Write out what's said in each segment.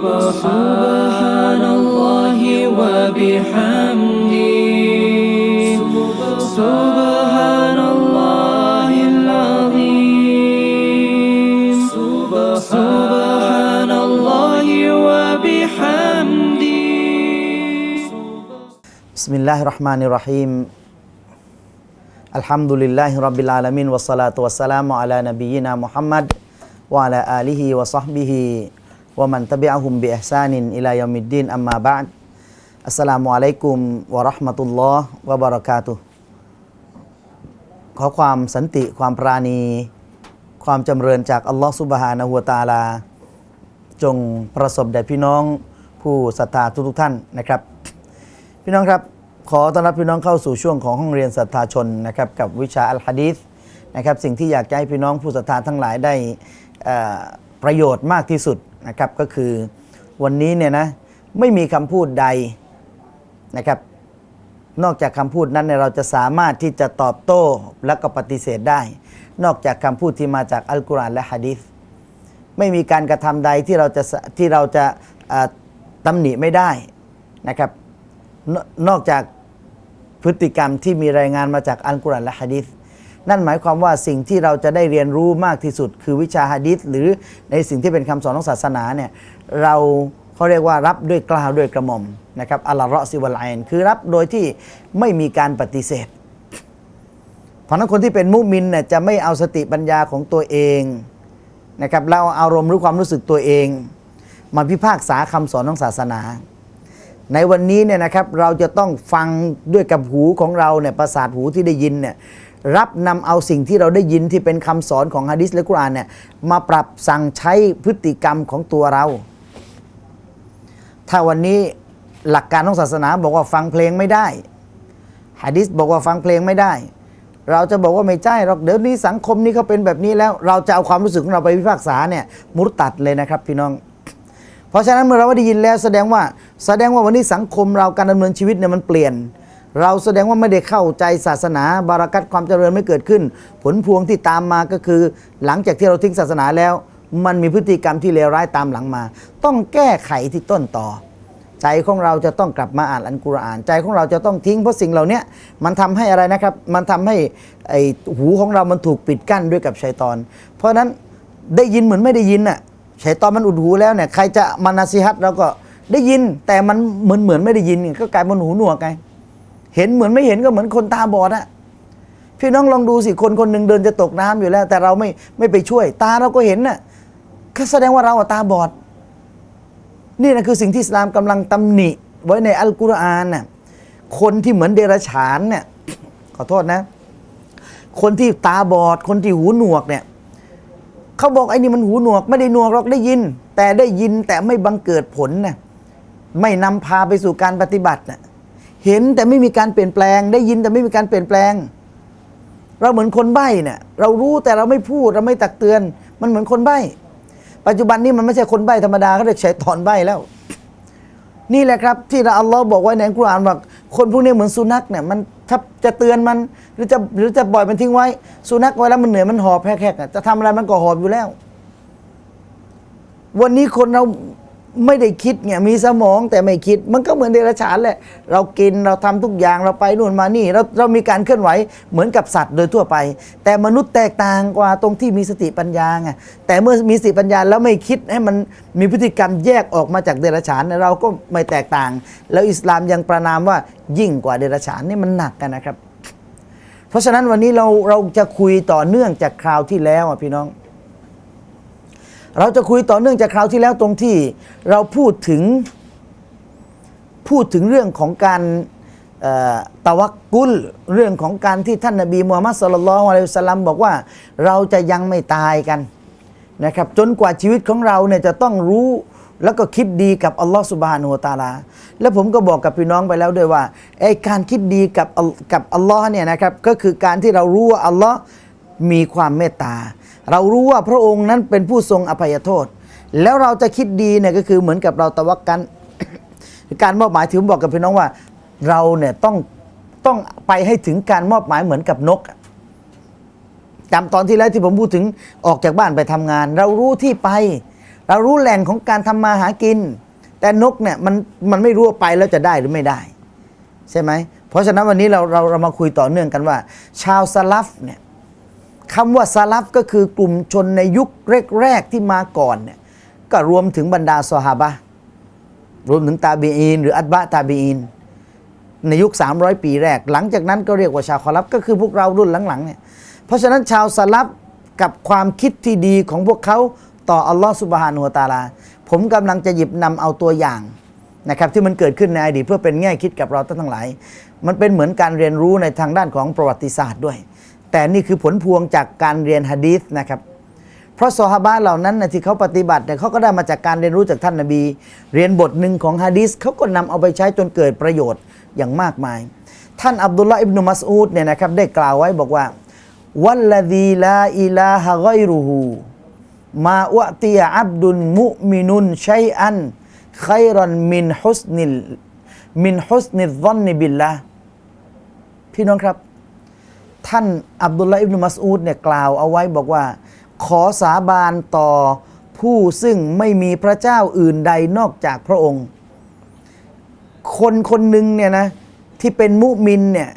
سبحان الله وبحمده. سبحان الله العظيم. سبحان الله وبحمده. بسم الله الرحمن الرحيم. الحمد لله رب العالمين والصلاة والسلام على نبينا محمد وعلى آله وصحبه วะมันตะบิอะฮุมบิอิห์ซานินอิลายามิดดีนอัมมาบะดอัสสลามุอะลัยกุมวะเราะห์มะตุลลอฮ์วะบะเราะกาตุขอความสันติความปราณี ความจำเริญจากอัลลอฮ์ซุบฮานะฮัวตาลา จงประสบแด่พี่น้องผู้ศรัทธาทุกๆท่านนะครับ พี่น้องครับขอต้อนรับพี่น้องเข้าสู่ช่วงของห้องเรียนศรัทธาชนนะครับกับวิชาอัลฮะดีษนะครับสิ่งที่อยากให้พี่น้องผู้ศรัทธาทั้งหลายได้ประโยชน์มากที่สุด นะครับก็คือวันนี้เนี่ยนะไม่มีคำพูดใดนะครับ นอกจากคำพูดนั้นเนี่ยเราจะสามารถที่จะตอบโต้และก็ปฏิเสธได้ นอกจากคำพูดที่มาจากอัลกุรอานและฮะดีษไม่มีการกระทำใดที่เราจะที่เราจะตำหนิไม่ได้นะครับนนอกจากพฤติกรรมที่มีรายงานมาจากอัลกุรอานและฮะดีษ นั่นหมายความว่าสิ่งที่เราจะได้เรียนรู้มากที่สุด คือวิชาฮะดีษหรือในสิ่งที่เป็นคำสอนของศาสนาเนี่ยเราเขาเรียกว่ารับด้วยกล้าวด้วยกระหม่อมนะครับอัลลอฮ์ซิวัลไอนคือรับโดยที่ไม่มีการปฏิเสธ เพราะนั้นคนที่เป็นมุมินเนี่ยจะไม่เอาสติปัญญาของตัวเองนะครับเราเอาอารมณ์หรือความรู้สึกตัวเอง มาพิพากษาคำสอนของศาสนา ในวันนี้เนี่ยนะครับเราจะต้องฟังด้วยกับหูของเราเนี่ยประสาทหูที่ได้ยินเนี่ย รับนำเอาสิ่งที่เราได้ยินที่เป็นคำสอนของฮะดิษและกุรอานเนี่ยมาปรับสั่งใช้พฤติกรรมของตัวเรา ถ้าวันนี้หลักการของศาสนาบอกว่าฟังเพลงไม่ได้ฮะดิษบอกว่าฟังเพลงไม่ได้ เราจะบอกว่าไม่ใช่หรอกเดี๋ยวนี้สังคมนี้เขาเป็นแบบนี้แล้ว เราจะเอาความรู้สึกของเราไปพิพากษาเนี่ยมุตตัดเลยนะครับพี่น้องเพราะฉะนั้นเมื่อเราได้ยินแล้วแสดงว่าแสดงว่าวันนี้สังคมเราการดำเนินชีวิตเนี่ยมันเปลี่ยน เราแสดงว่าไม่ได้เข้าใจศาสนา บารักัตความเจริญไม่เกิดขึ้น ผลพวงที่ตามมาก็คือ หลังจากที่เราทิ้งศาสนาแล้ว มันมีพฤติกรรมที่เลวร้ายตามหลังมา ต้องแก้ไขที่ต้นต่อ ใจของเราจะต้องกลับมาอ่านอัลกุรอาน ใจของเราจะต้องทิ้งเพราะสิ่งเหล่านี้มันทำให้อะไรนะครับ มันทำให้ไอหูของเรามันถูกปิดกั้นด้วยกับชัยตอน เพราะฉะนั้นได้ยินเหมือนไม่ได้ยินน่ะชัยตอนมันอุดหูแล้วเนี่ยใครจะมานาซีฮัตเราก็ได้ยินแต่มันเหมือนเหมือนไม่ได้ยินก็กลายเป็นหูหนวกไง เห็นเหมือนไม่เห็นก็เหมือนคนตาบอดอะพี่น้องลองดูสิคนคนหนึ่งเดินจะตกน้ำอยู่แล้ว แต่เราไม่ไม่ไปช่วย ตาเราก็เห็นน่ะก็แสดงว่าเราอะตาบอด นี่นะคือสิ่งที่อิสลามกำลังตำหนิ ไว้ในอัลกุรอานน่ะคนที่เหมือนเดรัจฉานเนี่ยขอโทษนะ คนที่ตาบอด คนที่หูหนวกเนี่ยเขาบอกไอ้นี่มันหูหนวก ไม่ได้หนวกหรอกได้ยิน แต่ได้ยินแต่ไม่บังเกิดผลนะไม่นำพาไปสู่การปฏิบัติน่ะ เห็นแต่ไม่มีการเปลี่ยนแปลง ได้ยินแต่ไม่มีการเปลี่ยนแปลง เราเหมือนคนใบ้เนี่ยเรารู้แต่เราไม่พูดเราไม่ตักเตือน มันเหมือนคนใบ้ ปัจจุบันนี้มันไม่ใช่คนใบ้ธรรมดาเขาเรียกชัยตอนใบ้แล้ว นี่แหละครับ ที่เราอัลลอฮ์บอกไว้ในกุรอานว่าคนพวกนี้เหมือนสุนัขเนี่ยมันถ้าจะเตือนมันหรือจะหรือจะปล่อยมันทิ้งไว้ สุนัขไว้แล้วมันเหนื่อยมันหอบแหกๆอะจะทำอะไรมันก็หอบอยู่แล้ว วันนี้คนเรา ไม่ได้คิดเนี่ยมีสมองแต่ไม่คิด มันก็เหมือนเดรัจฉานแหละ เรากินเราทำทุกอย่างเราไปนู่นมานี่เราเรามีการเคลื่อนไหวเหมือนกับสัตว์โดยทั่วไป แต่มนุษย์แตกต่างกว่าตรงที่มีสติปัญญาไงแต่เมื่อมีสติปัญญาแล้วไม่คิดให้มันมีพฤติกรรมแยกออกมาจากเดรัจฉานเนี่ยเราก็ไม่แตกต่าง แล้วอิสลามยังประนามว่ายิ่งกว่าเดรัจฉานนี่มันหนักกันนะครับ เพราะฉะนั้นวันนี้เราเราจะคุยต่อเนื่องจากคราวที่แล้วอะพี่น้อง เราจะคุยต่อเนื่องจากคราวที่แล้วตรงที่เราพูดถึงพูดถึงเรื่องของการตะวักกุลเรื่องของการที่ท่านนบีมูฮัมมัดสุลลัลลอะลัยฮิวะสัลลัมบอกว่าเราจะยังไม่ตายกันนะครับจนกว่าชีวิตของเราเนี่ยจะต้องรู้แล้วก็คิดดีกับอัลลอฮ์สุบฮานุวะตาลา แล้วผมก็บอกกับพี่น้องไปแล้วด้วยว่าไอ้การคิดดีกับกับอัลลอฮ์เนี่ยนะครับก็คือการที่เรารู้ว่าอัลลอฮ์มีความเมตตา เรารู้ว่าพระองค์นั้นเป็นผู้ทรงอภัยโทษ แล้วเราจะคิดดีเนี่ยก็คือเหมือนกับเราตะวักกันการมอบหมายถือผมบอกกับพี่น้องว่า เราเนี่ยต้องต้องไปให้ถึงการมอบหมายเหมือนกับนกจำตอนที่แล้วที่ผมพูดถึงออกจากบ้านไปทำงาน เรารู้ที่ไป เรารู้แหล่งของการทำมาหากิน แต่นกเนี่ยมันมันไม่รู้ว่าไปแล้วจะได้หรือไม่ได้ ใช่ไหมเพราะฉะนั้นวันนี้เราเราเรามาคุยต่อเนื่องกันว่า ชาวซาลัฟเนี่ย คำว่าซาลัฟก็คือกลุ่มชนในยุคแรกๆที่มาก่อนเนี่ยก็รวมถึงบรรดาซอฮาบะรวมถึงตาบีอีนหรืออัตบะตาบีอีนในยุค 300 ปีแรก หลังจากนั้นก็เรียกว่าชาวคอลับก็คือพวกเรารุ่นหลังๆเนี่ยเพราะฉะนั้นชาวซาลับกับความคิดที่ดีของพวกเขาต่ออัลลอฮฺสุบฮานุวตาลา ผมกำลังจะหยิบนำเอาตัวอย่างนะครับที่มันเกิดขึ้นในอดีตเพื่อเป็นแง่คิดกับเราทั้งหลาย มันเป็นเหมือนการเรียนรู้ในทางด้านของประวัติศาสตร์ด้วย แต่นี่คือผลพวงจากการเรียนฮะดีษนะครับ เพราะซอฮาบะเหล่านั้นนะที่เขาปฏิบัติเนี่ยเขาก็ได้มาจากการเรียนรู้จากท่านนบี เรียนบทหนึ่งของฮะดีษเขาก็นำเอาไปใช้จนเกิดประโยชน์อย่างมากมาย ท่านอับดุลลาอิบนุมัสอูดเนี่ยนะครับได้กล่าวไว้บอกว่าวัลลดีลาอิลาฮะไกรุฮูมาอวะตียอับดุลมุมินุนชัยอันไครันมินฮุสนิลมินฮุสนิลซอนนิบิลละพี่น้องครับ ท่านอับดุลลาอิบนุมัสอูดเนี่ยกล่าวเอาไว้บอกว่า ขอสาบานต่อผู้ซึ่งไม่มีพระเจ้าอื่นใดนอกจากพระองค์ คนคนหนึ่งเนี่ยนะที่เป็นมุมินเนี่ย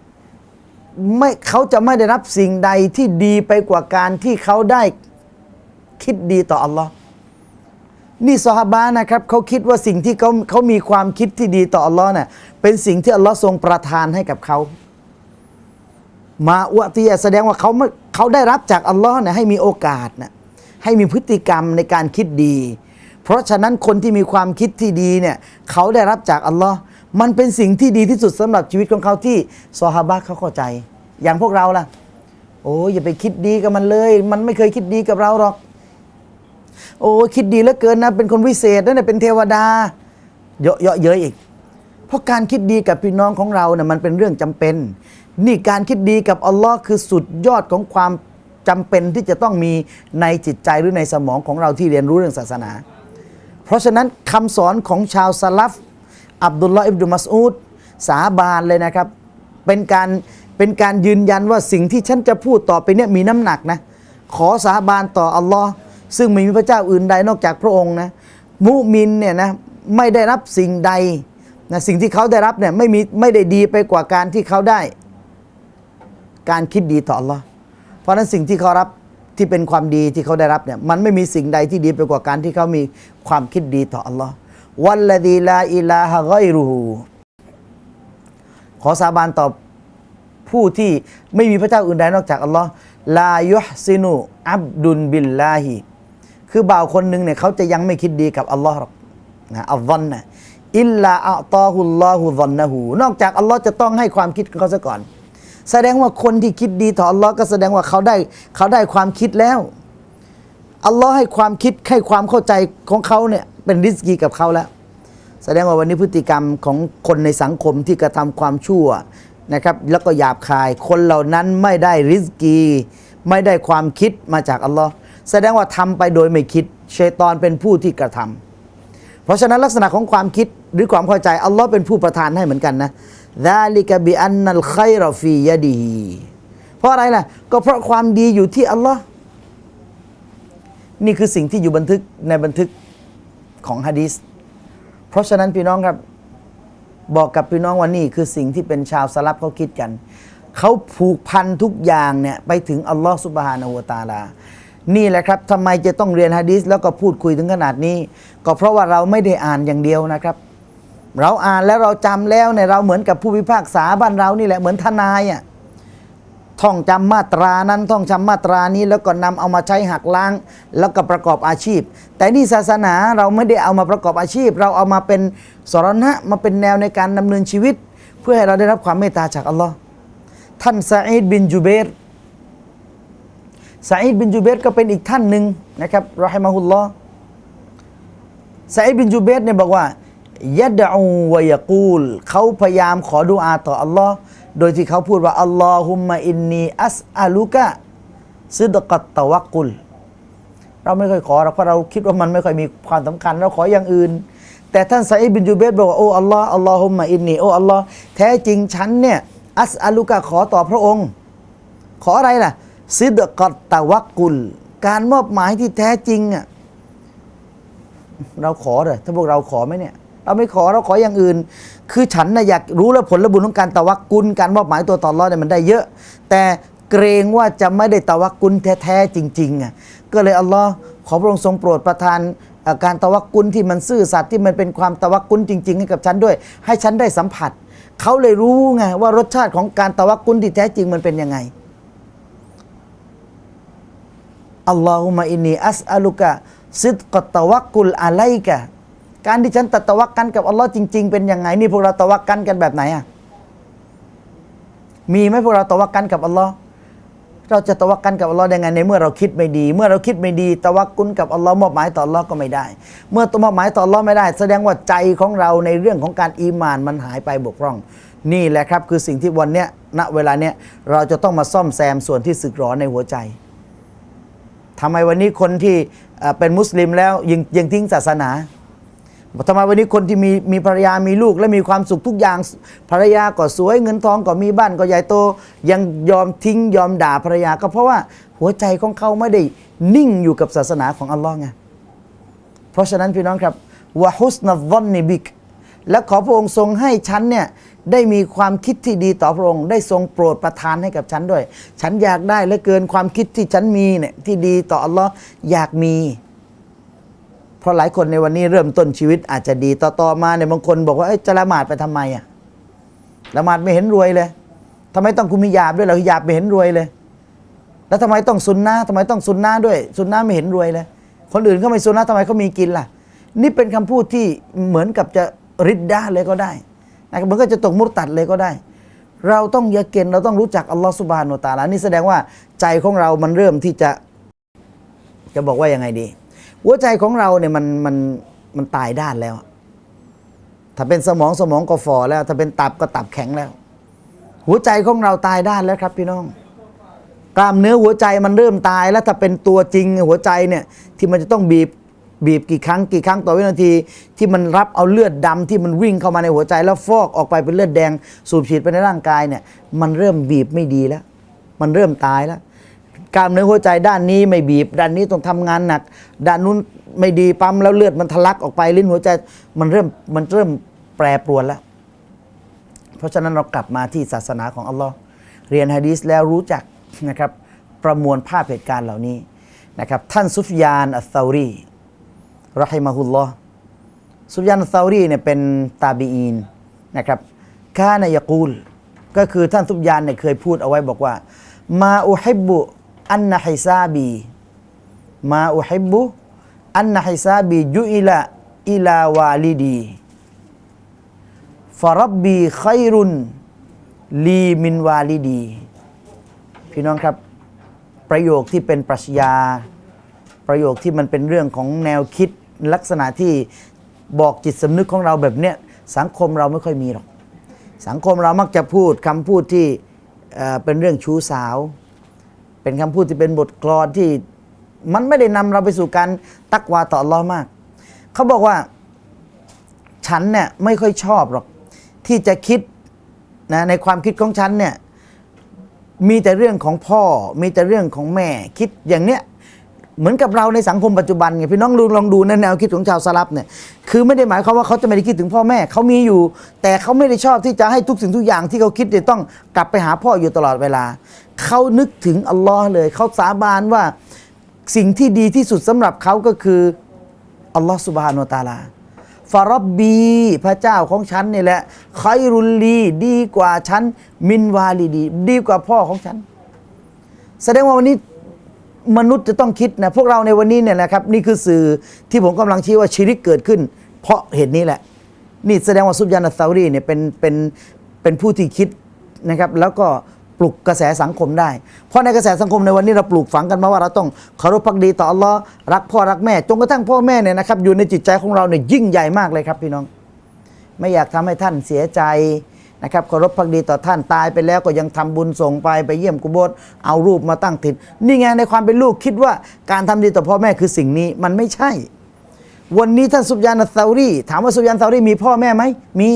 ไม่เขาจะไม่ได้รับสิ่งใดที่ดีไปกว่าการที่เขาได้คิดดีต่ออัลลอฮ์นี่ซอฮาบะนะครับเขาคิดว่าสิ่งที่เขาเขามีความคิดที่ดีต่ออัลลอฮ์เนี่ยเป็นสิ่งที่อัลลอฮ์ทรงประทานให้กับเขา มาอวตียแสดงว่าเขาเขาได้รับจากอัลลอฮ์เนี่ยให้มีโอกาสนะให้มีพฤติกรรมในการคิดดี เพราะฉะนั้นคนที่มีความคิดที่ดีเนี่ยเขาได้รับจากอัลลอฮ์มันเป็นสิ่งที่ดีที่สุดสำหรับชีวิตของเขาที่ซอฮาบะเขาเข้าใจ อย่างพวกเราล่ะ โอ้ยอย่าไปคิดดีกับมันเลย มันไม่เคยคิดดีกับเราหรอก โอ้คิดดีเหลือเกินนะ เป็นคนวิเศษนั่นนะเป็นเทวดา เยอะเยอะเยอะอีก เพราะการคิดดีกับพี่น้องของเราเนี่ยมันเป็นเรื่องจำเป็น นี่การคิดดีกับอัลลอฮ์คือสุดยอดของความจำเป็นที่จะต้องมีในจิตใจหรือในสมองของเราที่เรียนรู้เรื่องศาสนา เพราะฉะนั้นคำสอนของชาวซาลัฟอับดุลลาห์อิบนุมัสอูดสาบานเลยนะครับ เป็นการเป็นการยืนยันว่าสิ่งที่ฉันจะพูดต่อไปเนี่ยมีน้ำหนักนะ ขอสาบานต่ออัลลอฮ์ซึ่งไม่มีพระเจ้าอื่นใดนอกจากพระองค์นะ มุมินเนี่ยนะไม่ได้รับสิ่งใดนะสิ่งที่เขาได้รับเนี่ยไม่มีไม่ได้ดีไปกว่าการที่เขาได้ การคิดดีต่ออัลลอฮ์เพราะนั้นสิ่งที่เขารับที่เป็นความดีที่เขาได้รับเนี่ยมันไม่มีสิ่งใดที่ดีไปกว่าการที่เขามีความคิดดีต่ออัลลอฮ์วัลลดีลาอิลาฮะกอยรูฮูขอสาบานต่อผู้ที่ไม่มีพระเจ้าอื่นใดนอกจากอัลลอฮ์ลายุฮซินุอับดุลบิลลาฮิคือบ่าวคนหนึ่งเนี่ยเขาจะยังไม่คิดดีกับอัลลอฮ์หรอกนะอัลลอฮ์นะอิลลาอัตอฮุลลอฮุซอนนะฮูนอกจากอัลลอฮ์จะต้องให้ความคิดเขาซะก่อน แสดงว่าคนที่คิดดีต่ออัลลอฮ์ก็แสดงว่าเขาได้เขาได้ความคิดแล้วอัลลอฮ์ให้ความคิดให้ความเข้าใจของเขาเนี่ยเป็นริสกีกับเขาแล้ว แสดงว่าวันนี้พฤติกรรมของคนในสังคมที่กระทำความชั่วนะครับแล้วก็หยาบคายคนเหล่านั้นไม่ได้ริสกี ไม่ได้ความคิดมาจากอัลลอฮ์แสดงว่าทำไปโดยไม่คิดชัยตอนเป็นผู้ที่กระทำเพราะฉะนั้นลักษณะของความคิดหรือความเข้าใจอัลลอฮ์เป็นผู้ประทานให้เหมือนกันนะ ดาลิกะบิอันนัลไครอฟียดี เพราะอะไรล่ะ ก็เพราะความดีอยู่ที่อัลลอฮ์นี่คือสิ่งที่อยู่บันทึกในบันทึกของฮะดีษเพราะฉะนั้นพี่น้องครับ บอกกับพี่น้องว่านี่คือสิ่งที่เป็นชาวสลับเขาคิดกัน เขาผูกพันทุกอย่างเนี่ยไปถึงอัลลอฮ์สุบฮานาหูวตาลา นี่แหละครับทำไมจะต้องเรียนฮะดีษแล้วก็พูดคุยถึงขนาดนี้ ก็เพราะว่าเราไม่ได้อ่านอย่างเดียวนะครับ เราอ่านแล้วเราจำแล้วเนี่ยเราเหมือนกับผู้พิพากษาบ้านเรานี่แหละเหมือนทนายอะท่องจำมาตรานั้นท่องจำมาตรานี้แล้วก็นำเอามาใช้หักล้าง แล้วก็ประกอบอาชีพ แต่นี่ศาสนาเราไม่ได้เอามาประกอบอาชีพ เราเอามาเป็นสรณะมาเป็นแนวในการดำเนินชีวิต เพื่อให้เราได้รับความเมตตาจากอัลลอฮ์ท่านซาอิดบินจูเบรซาอิดบินจูเบรก็เป็นอีกท่านหนึ่งนะครับรอฮิมะฮุลลอฮ์ซาอิดบินจูเบรเนี่ยบอกว่า ยะดะอูวยะกูลเขาพยายามขอดุอาต่ออัลลอฮ์โดยที่เขาพูดว่าอัลลอฮุมมะอินนีอัสอาลุกะซิดกัตตะวักุล เราไม่เคยขอเราเพราะเราคิดว่ามันไม่ค่อยมีความสำคัญ เราขออย่างอื่น แต่ท่านไซบินจูเบตบอกว่าโอ้อัลลอฮ์อัลลอฮุมมะอินนีโอ้อัลลอฮ์แท้จริงฉันเนี่ยอัสอาลุกะขอต่อพระองค์ ขออะไรล่ะซิดกัตตะวักกุล การมอบหมายที่แท้จริงอะเราขอเลยถ้าพวกเราขอไหมเนี่ย เราไม่ขอเราขออย่างอื่น คือฉันนะอยากรู้แล้วผลบุญของการตะวักกุลการมอบหมายตัวต่อรอดเนี่ยมันได้เยอะ แต่เกรงว่าจะไม่ได้ตะวักกุลแท้ๆจริงๆอะก็เลยอัลลอฮ์ขอพระองค์ทรงโปรดประทานการตะวักกุลที่มันซื่อสัตย์ที่มันเป็นความตะวักกุลจริง ๆ ให้กับฉันด้วย ให้ฉันได้สัมผัสเขาเลยรู้ไงว่ารสชาติของการตะวักกุลที่แท้จริงมันเป็นยังไงอัลลอฮุมะอินนีอัสอัลุกะซิดกตะวักกุลอะไลกะ การที่ฉันตะตวักกันกับอัลลอฮ์จริง ๆ เป็นยังไงนี่พวกเราตะวักกันกันแบบไหนอะมีไหมพวกเราตะวักกันกับอัลลอฮ์เราจะตะวักกันกับอัลลอฮ์ได้ไงในเมื่อเราคิดไม่ดี เมื่อเราคิดไม่ดีตะวักกุลกับอัลลอฮ์มอบหมายต่ออัลลอฮ์ก็ไม่ได้ เมื่อตัวมอบหมายต่ออัลลอฮ์ไม่ได้ แสดงว่าใจของเราในเรื่องของการอีมานมันหายไปบกพร่อง นี่แหละครับคือสิ่งที่วันเนี้ยณเวลาเนี้ยเราจะต้องมาซ่อมแซมส่วนที่สึกหรอในหัวใจทำไมวันนี้คนที่เอ่อเป็นมุสลิมแล้วยังยังทิ้งศาสนา ทำไมวันนี้คนที่มีมีภรรยามีลูกและมีความสุขทุกอย่าง ภรรยาก็สวยเงินทองก็มีบ้านก็ใหญ่โต ยังยอมทิ้งยอมด่าภรรยาก็เพราะว่าหัวใจของเขาไม่ได้นิ่งอยู่กับศาสนาของอัลลอฮ์ไงเพราะฉะนั้นพี่น้องครับวะฮุสนัวอนนิบิกและขอพระองค์ทรงให้ฉันเนี่ยได้มีความคิดที่ดีต่อพระองค์ ได้ทรงโปรดประทานให้กับฉันด้วย ฉันอยากได้เหลือเกินความคิดที่ฉันมีเนี่ยที่ดีต่ออัลลอฮ์อยากมี เพราะหลายคนในวันนี้เริ่มต้นชีวิตอาจจะดีต่อต่อมาเนี่ยบางคนบอกว่าจะละหมาดไปทำไมอะละหมาดไม่เห็นรวยเลยทำไมต้องคุมิยาบด้วยเราฮิยาบไม่เห็นรวยเลย แล้วทำไมต้องซุนนะห์ทำไมต้องซุนนะด้วยซุนนะไม่เห็นรวยเลย คนอื่นเขาไม่ซุนนะห์ทำไมเขามีกินล่ะ นี่เป็นคำพูดที่เหมือนกับจะริดดาเลยก็ได้นะครับมันก็จะตกมุตตัดเลยก็ได้ เราต้องยะเกนเราต้องรู้จักอัลลอฮฺสุบฮานุตาลานี่แสดงว่าใจของเรามันเริ่มที่จะจะบอกว่ายังไงดี หัวใจของเราเนี่ยมันมันมันตายด้านแล้ว ถ้าเป็นสมองสมองก็ฝ่อแล้ว ถ้าเป็นตับก็ตับแข็งแล้ว หัวใจของเราตายด้านแล้วครับพี่น้อง กล้ามเนื้อหัวใจมันเริ่มตายแล้วถ้าเป็นตัวจริงหัวใจเนี่ยที่มันจะต้องบีบบีบกี่ครั้งกี่ครั้งต่อวินาทีที่มันรับเอาเลือดดำที่มันวิ่งเข้ามาในหัวใจ แล้วฟอกออกไปเป็นเลือดแดง สูบฉีดไปในร่างกายเนี่ยมันเริ่มบีบไม่ดีแล้ว มันเริ่มตายแล้ว กล้ามเนื้อหัวใจด้านนี้ไม่บีบ ด้านนี้ต้องทำงานหนัก ด้านนู้นไม่ดีปั๊มแล้วเลือดมันทะลักออกไปลิ้นหัวใจ มันเริ่มมันเริ่มแปรปรวนแล้ว เพราะฉะนั้นเรากลับมาที่ศาสนาของอัลลอฮ์เรียนฮะดีษแล้วรู้จักนะครับประมวลภาพเหตุการณ์เหล่านี้นะครับท่านซุฟยานอัลซารีรอฮิมะฮุลลอฮ์ซุฟยานอัลซารีเนี่ยเป็นตาบีอีนนะครับกานยกูล ก็คือท่านซุฟยานเนี่ยเคยพูดเอาไว้บอกว่า มาอุฮิบุ อันนะฮิซาบีมาอุฮิบบุอันนะฮิซาบียุอิละอิลาวาลิดีฟารับบีไครุนลีมินวาลิดี พี่น้องครับ ประโยคที่เป็นปรัชญา ประโยคที่มันเป็นเรื่องของแนวคิดลักษณะที่บอกจิตสำนึกของเราแบบเนี้ยสังคมเราไม่ค่อยมีหรอก สังคมเรามักจะพูดคำพูดที่เป็นเรื่องชู้สาว เป็นคำพูดที่เป็นบทกลอนที่มันไม่ได้นำเราไปสู่การตักวาต่ออัลลอมาก เขาบอกว่า ฉันเนี่ยไม่ค่อยชอบหรอก ที่จะคิดนะในความคิดของฉันเนี่ยมีแต่เรื่องของพ่อ มีแต่เรื่องของแม่ คิดอย่างเนี้ยเหมือนกับเราในสังคมปัจจุบันไงพี่น้องลองลองดูในแนวคิดของชาวสลับเนี่ยคือไม่ได้หมายความว่าเขาจะไม่ได้คิดถึงพ่อแม่เขามีอยู่ แต่เขาไม่ได้ชอบที่จะให้ทุกสิ่งทุกอย่างที่เขาคิดจะต้องกลับไปหาพ่ออยู่ตลอดเวลา เขานึกถึงอัลลอฮ์เลย เขาสาบานว่าสิ่งที่ดีที่สุดสำหรับเขาก็คืออัลลอฮ์สุบฮานุตาลาฟารบบีพระเจ้าของฉันนี่แหละไครุลลีดีกว่าฉัน มินวาลีดี ดีกว่าพ่อของฉัน แสดงว่าวันนี้มนุษย์จะต้องคิดนะ พวกเราในวันนี้เนี่ยนะครับ นี่คือสื่อที่ผมกำลังชี้ว่าชีริกเกิดขึ้น เพราะเหตุนี้แหละ นี่แสดงว่าซุบยานาซาอุรีเนี่ยเป็นเป็นเป็นผู้ที่คิดนะครับ แล้วก็ ลุกกระแสสังคมได้ เพราะในกระแสสังคมในวันนี้เราปลูกฝังกันมาว่าเราต้องเคารพพักดีต่ออัลลอฮ์รักพ่อรักแม่ จนกระทั่งพ่อแม่เนี่ยนะครับอยู่ในจิตใจของเราเนี่ยยิ่งใหญ่มากเลยครับพี่น้อง ไม่อยากทำให้ท่านเสียใจนะครับเคารพพักดีต่อท่านตายไปแล้วก็ยังทำบุญส่งไปไปเยี่ยมกุโบสเอารูปมาตั้งติดนี่ไงในความเป็นลูกคิดว่าการทำดีต่อพ่อแม่คือสิ่งนี้มันไม่ใช่ วันนี้ท่านสุบยานัสซารีถามว่าสุบยานซารีมีพ่อแม่ไหมมี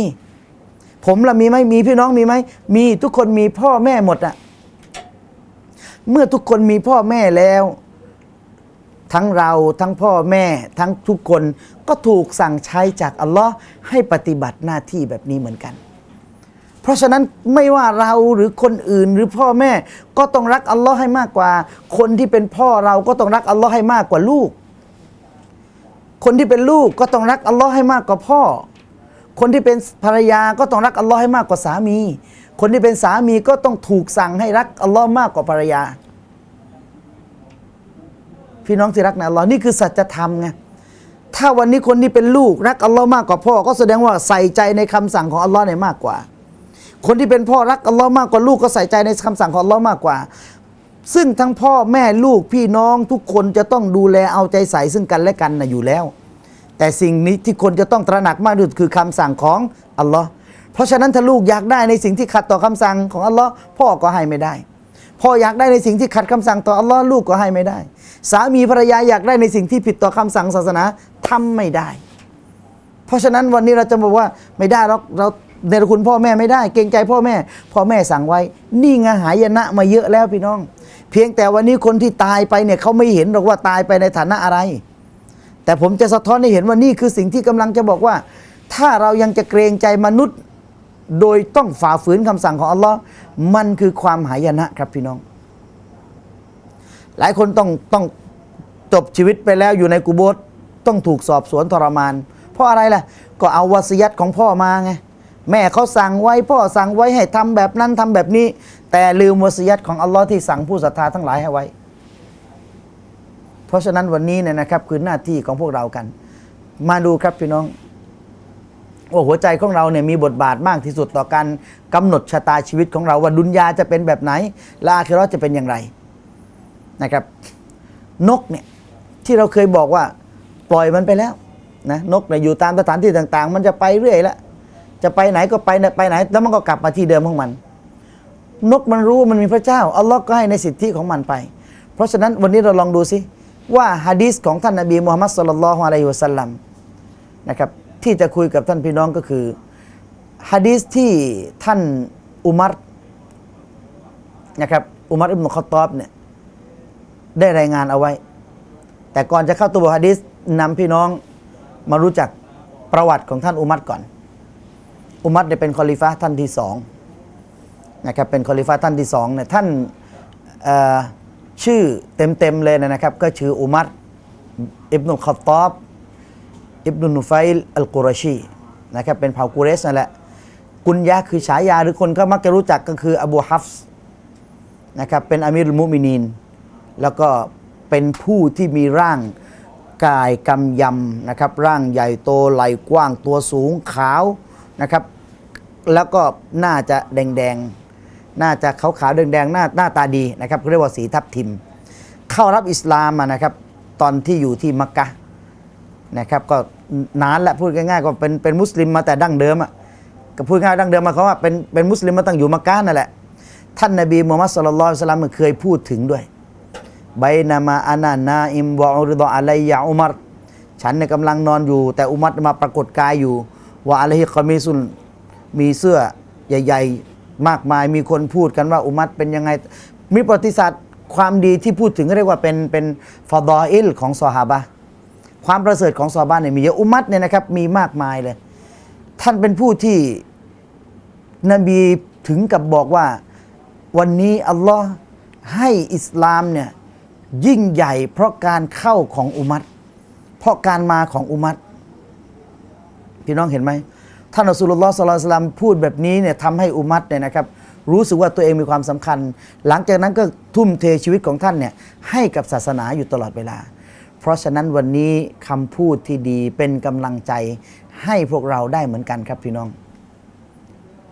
ผมละมีไหมมีพี่น้องมีไหมมีทุกคนมีพ่อแม่หมดอะเมื่อทุกคนมีพ่อแม่แล้ว ทั้งเราทั้งพ่อแม่ ทั้งทุกคนก็ถูกสั่งใช้จากอัลลอฮ์ให้ปฏิบัติหน้าที่แบบนี้เหมือนกัน เพราะฉะนั้นไม่ว่าเราหรือคนอื่นหรือพ่อแม่ก็ต้องรักอัลลอฮ์ให้มากกว่า คนที่เป็นพ่อเราก็ต้องรักอัลลอฮ์ให้มากกว่าลูก คนที่เป็นลูกก็ต้องรักอัลลอฮ์ให้มากกว่าพ่อ คนที่เป็นภรรยาก็ต้องรักอัลลอฮ์ให้มากกว่าสามี คนที่เป็นสามีก็ต้องถูกสั่งให้รักอัลลอฮ์มากกว่าภรรยา พี่น้องที่รักในอัลลอฮ์นี่คือสัจธรรมไงถ้าวันนี้คนที่เป็นลูกรักอัลลอฮ์มากกว่าพ่อ ก็แสดงว่าใส่ใจในคำสั่งของอัลลอฮ์เนี่ยมากกว่า คนที่เป็นพ่อรักอัลลอฮ์มากกว่าลูกก็ใส่ใจในคำสั่งของอัลลอฮ์มากกว่า ซึ่งทั้งพ่อแม่ลูกพี่น้องทุกคนจะต้องดูแลเอาใจใส่ซึ่งกันและกันนะอยู่แล้ว แต่สิ่งนี้ที่คนจะต้องตระหนักมากที่สุดคือคำสั่งของอัลลอฮ์เพราะฉะนั้นถ้าลูกอยากได้ในสิ่งที่ขัดต่อคำสั่งของอัลลอฮ์พ่อก็ให้ไม่ได้ พ่ออยากได้ในสิ่งที่ขัดคำสั่งต่ออัลลอฮ์ลูกก็ให้ไม่ได้ สามีภรรยาอยากได้ในสิ่งที่ผิดต่อคำสั่งศาสนาทำไม่ได้ เพราะฉะนั้นวันนี้เราจะบอกว่าไม่ได้เราเราเนรคุณพ่อแม่ไม่ได้ เกรงใจพ่อแม่ พ่อแม่สั่งไว้ นี่ไงหายนะมาเยอะแล้วพี่น้อง เพียงแต่วันนี้คนที่ตายไปเนี่ยเขาไม่เห็นหรอกว่าตายไปในฐานะอะไร แต่ผมจะสะท้อนให้เห็นว่านี่คือสิ่งที่กำลังจะบอกว่า ถ้าเรายังจะเกรงใจมนุษย์ โดยต้องฝ่าฝืนคำสั่งของอัลลอฮ์มันคือความหายนะครับพี่น้อง หลายคนต้องต้องจบชีวิตไปแล้วอยู่ในกุโบสต้องถูกสอบสวนทรมาน เพราะอะไรล่ะ ก็เอาวาสยัตของพ่อมาไงแม่เขาสั่งไว้พ่อสั่งไว้ให้ทำแบบนั้นทำแบบนี้ แต่ลืมวาสยัตของอัลลอฮ์ที่สั่งผู้ศรัทธาทั้งหลายให้ไว้ เพราะฉะนั้นวันนี้เนี่ยนะครับคือหน้าที่ของพวกเรากัน มาดูครับพี่น้องว่าหัวใจของเราเนี่ยมีบทบาทมากที่สุดต่อการกำหนดชะตาชีวิตของเราว่าดุนยาจะเป็นแบบไหนและอาคิราะห์จะเป็นอย่างไรนะครับ นกเนี่ยที่เราเคยบอกว่าปล่อยมันไปแล้วนะนกเนี่ยอยู่ตามสถานที่ต่าง ๆ มันจะไปเรื่อยละจะไปไหนก็ไปไปไหน แล้วมันก็กลับมาที่เดิมของมัน นกมันรู้ว่ามันมีพระเจ้าอัลลอฮ์ก็ให้ในสิทธิของมันไป เพราะฉะนั้นวันนี้เราลองดูสิ ว่าฮะดีษของท่านนบีมูฮัมมัดสุลลัลลอฮุอะลัยฮิวะสัลลัมนะครับที่จะคุยกับท่านพี่น้องก็คือฮะดีษที่ท่านอุมัรนะครับอุมัรอิบนุขอตอบเนี่ยได้รายงานเอาไว้ แต่ก่อนจะเข้าตัวบทฮะดิษนำพี่น้องมารู้จักประวัติของท่านอุมัรก่อน อุมัรเนี่ยเป็นคอลิฟะห์ท่านที่สองนะครับเป็นคอลิฟะห์ท่านที่สองเนี่ยท่านเอ่อ ชื่อเต็มๆเลยนะครับ ก็ชื่ออุมัรอิบนุลขอตอบอิบนุนุไฟลอัลกุรชีนะครับเป็นเผ่ากุเรชนั่นแหละกุญยะคือฉายาหรือคนก็มักจะรู้จักก็คืออบูฮัฟส์นะครับเป็นอามิรุลมุมินีน แล้วก็เป็นผู้ที่มีร่างกายกำยำนะครับร่างใหญ่โตไหลกว้างตัวสูงขาวนะครับ แล้วก็น่าจะแดงๆ น่าจะขาวๆแดงๆหน้าหน้าตาดีนะครับเรียกว่าสีทับทิม เข้ารับอิสลามมานะครับ ตอนที่อยู่ที่มักกะนะครับ ก็นานและพูดง่ายๆก็เป็นเป็นมุสลิมมาแต่ดั้งเดิมอะก็พูดง่ายดั้งเดิมมาเขาว่าเป็นเป็นมุสลิมมาตั้งอยู่มักกะนั่นแหละท่านนบีมูฮัมมัดสุลลัลลอฮุอะลัยฮิวะสัลลัมเคยพูดถึงด้วยไบนามาอานานาอิมวะอุรดะอะไลยยะอุมัรฉันเนี่ยกำลังนอนอยู่ แต่อุมัรมาปรากฏกายอยู่ว่าอะลัยฮิกอมีซุนมีเสื้อใหญ่ มากมายมีคนพูดกันว่าอุมัรเป็นยังไง มีประวัติศาสตร์ความดีที่พูดถึงเรียกว่าเป็นเป็นฟาดออิลของซอฮาบะความประเสริฐของซอฮาบะเนี่ยมีเยอะอุมัรเนี่ยนะครับมีมากมายเลย ท่านเป็นผู้ที่นบีถึงกับบอกว่าวันนี้อัลลอฮ์ให้อิสลามเนี่ยยิ่งใหญ่เพราะการเข้าของอุมัตเพราะการมาของอุมัตพี่น้องเห็นไหม ท่านอัสุลลอฮ์สลลัลสลัมพูดแบบนี้เนี่ยทำให้อุมัตเนี่ยนะครับรู้สึกว่าตัวเองมีความสำคัญ หลังจากนั้นก็ทุ่มเทชีวิตของท่านเนี่ยให้กับศาสนาอยู่ตลอดเวลา เพราะฉะนั้นวันนี้คำพูดที่ดีเป็นกำลังใจให้พวกเราได้เหมือนกันครับพี่น้อง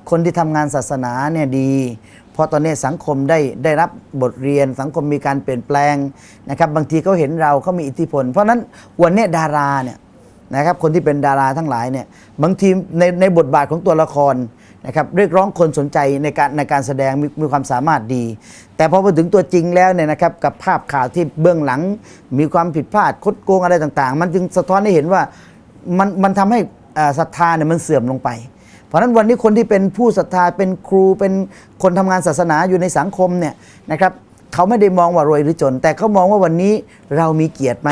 คนที่ทำงานศาสนาเนี่ยดี เพราะตอนนี้สังคมได้ได้รับบทเรียน สังคมมีการเปลี่ยนแปลงนะครับ บางทีเขาเห็นเราเขามีอิทธิพล เพราะฉะนั้นวันนี้ดาราเนี่ย นะครับคนที่เป็นดาราทั้งหลายเนี่ยบางทีในในบทบาทของตัวละครนะครับเรียกร้องคนสนใจในการในการแสดงมีมีความสามารถดี แต่พอมาถึงตัวจริงแล้วเนี่ยนะครับกับภาพข่าวที่เบื้องหลัง มีความผิดพลาดคดโกงอะไรต่างๆ มันจึงสะท้อนให้เห็นว่ามันมันทำให้ศรัทธาเนี่ยมันเสื่อมลงไป เพราะฉะนั้นวันนี้คนที่เป็นผู้ศรัทธาเป็นครูเป็นคนทำงานศาสนาอยู่ในสังคมเนี่ยนะครับเขาไม่ได้มองว่ารวยหรือจน แต่เขามองว่าวันนี้เรามีเกียรติไหม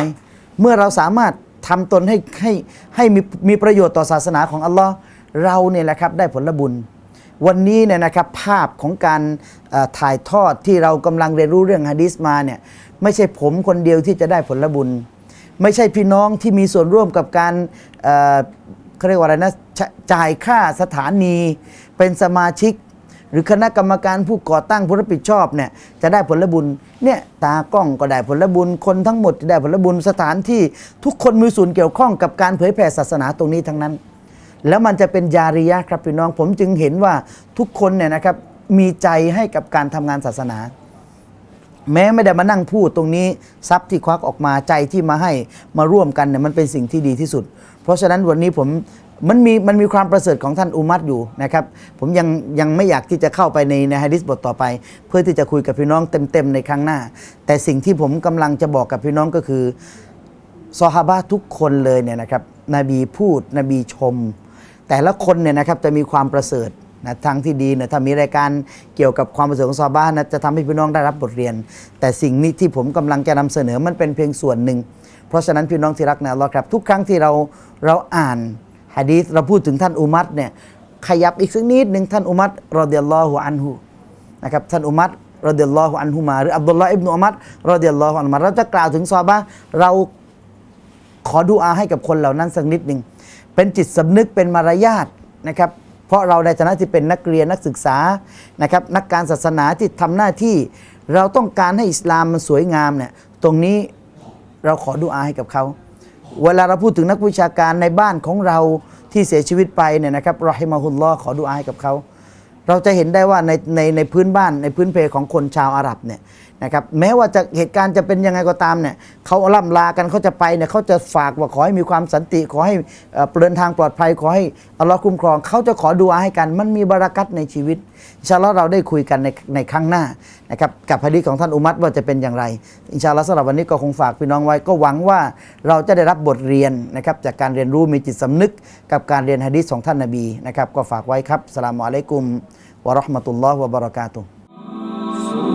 เมื่อเราสามารถ ทำตนให้ให้ให้มีมีประโยชน์ต่อศาสนาของอัลลอฮ์เราเนี่ยแหละครับได้ผลบุญ วันนี้เนี่ยนะครับภาพของการถ่ายทอดที่เรากำลังเรียนรู้เรื่องฮะดีษมาเนี่ยไม่ใช่ผมคนเดียวที่จะได้ผลบุญ ไม่ใช่พี่น้องที่มีส่วนร่วมกับการเขาเรียกว่าอะไรนะจ่ายค่าสถานีเป็นสมาชิก หรือคณะกรรมการผู้ก่อตั้งผู้รับผิดชอบเนี่ยจะได้ผลบุญเนี่ยตากล้องก็ได้ผลบุญคนทั้งหมดจะได้ผลบุญสถานที่ทุกคนมีส่วนเกี่ยวข้องกับการเผยแผ่ศาสนาตรงนี้ทั้งนั้น แล้วมันจะเป็นยาริยะครับพี่น้องผมจึงเห็นว่าทุกคนเนี่ยนะครับมีใจให้กับการทำงานศาสนาแม้ไม่ได้มานั่งพูดตรงนี้ทรัพย์ที่ควักออกมาใจที่มาให้มาร่วมกันเนี่ยมันเป็นสิ่งที่ดีที่สุด เพราะฉะนั้นวันนี้ผม มันมีมันมีความประเสริฐของท่านอุมัตอยู่นะครับผมยังยังไม่อยากที่จะเข้าไปในในฮะดิษบทต่อไป เพื่อที่จะคุยกับพี่น้องเต็มๆในครั้งหน้า แต่สิ่งที่ผมกำลังจะบอกกับพี่น้องก็คือซอฮาบะทุกคนเลยเนี่ยนะครับนบีพูดนบีชม แต่ละคนเนี่ยนะครับจะมีความประเสริฐนะทางที่ดีเนี่ยถ้ามีรายการเกี่ยวกับความประเสริฐของซอฮาบะห์นะจะทำให้พี่น้องได้รับบทเรียน แต่สิ่งนี้ที่ผมกำลังจะนำเสนอมันเป็นเพียงส่วนหนึ่ง เพราะฉะนั้นพี่น้องที่รักนะอัลลอฮ์ครับ ทุกครั้งที่เราเราอ่าน ฮะดีเราพูดถึงท่านอุมัตเนี่ยขยับอีกสักนิดหนึ่งท่านอุมัตรอเดียลลอฮุอันฮุนะครับท่านอุมัตรอเดียลลอฮุอันฮุมาหรืออับดุลลอฮ์อิบนุอุมัตรอเดียลลอฮุอันมาเราจะกล่าวถึงซอฮาบะเราขอดูอาให้กับคนเหล่านั้นสักนิดหนึ่งเป็นจิตสำนึกเป็นมารยาทนะครับเพราะเราในฐานะที่เป็นนักเรียนนักศึกษานะครับนักการศาสนาที่ทำหน้าที่ เราต้องการให้อิสลามมันสวยงามเนี่ยตรงนี้เราขอดูอาให้กับเขา เวลาเราพูดถึงนักวิชาการในบ้านของเราที่เสียชีวิตไปเนี่ยนะครับรอฮิมาฮุลลอขอดูอาให้กับเขา เราจะเห็นได้ว่าในในในพื้นบ้านในพื้นเพของคนชาวอาหรับเนี่ย นะครับแม้ว่าจะเหตุการณ์จะเป็นยังไงก็ตามเนี่ยเขาล่ำลากันเขาจะไปเนี่ยเขาจะฝากว่าขอให้มีความสันติ ขอให้เดินทางปลอดภัย ขอให้อัลลอฮ์คุ้มครอง เขาจะขอดูอาให้กัน มันมีบรารักัตในชีวิตอินชาอัลอเราได้คุยกันในในครั้งหน้านะครับกับพอดีของท่านอุมัตว่าจะเป็นอย่างไรอินชาอัลอสำหรับวันนี้ก็คงฝากพี่น้องไว้ ก็หวังว่าเราจะได้รับบทเรียนนะครับจากการเรียนรู้มีจิตสำนึก กับการเรียนฮะดีษของท่านนบีนะครับก็ฝากไว้ครับสลามอะลัยกุมวะราะห์มะตุลลอฮ์วะบะเราะกาตุฮ์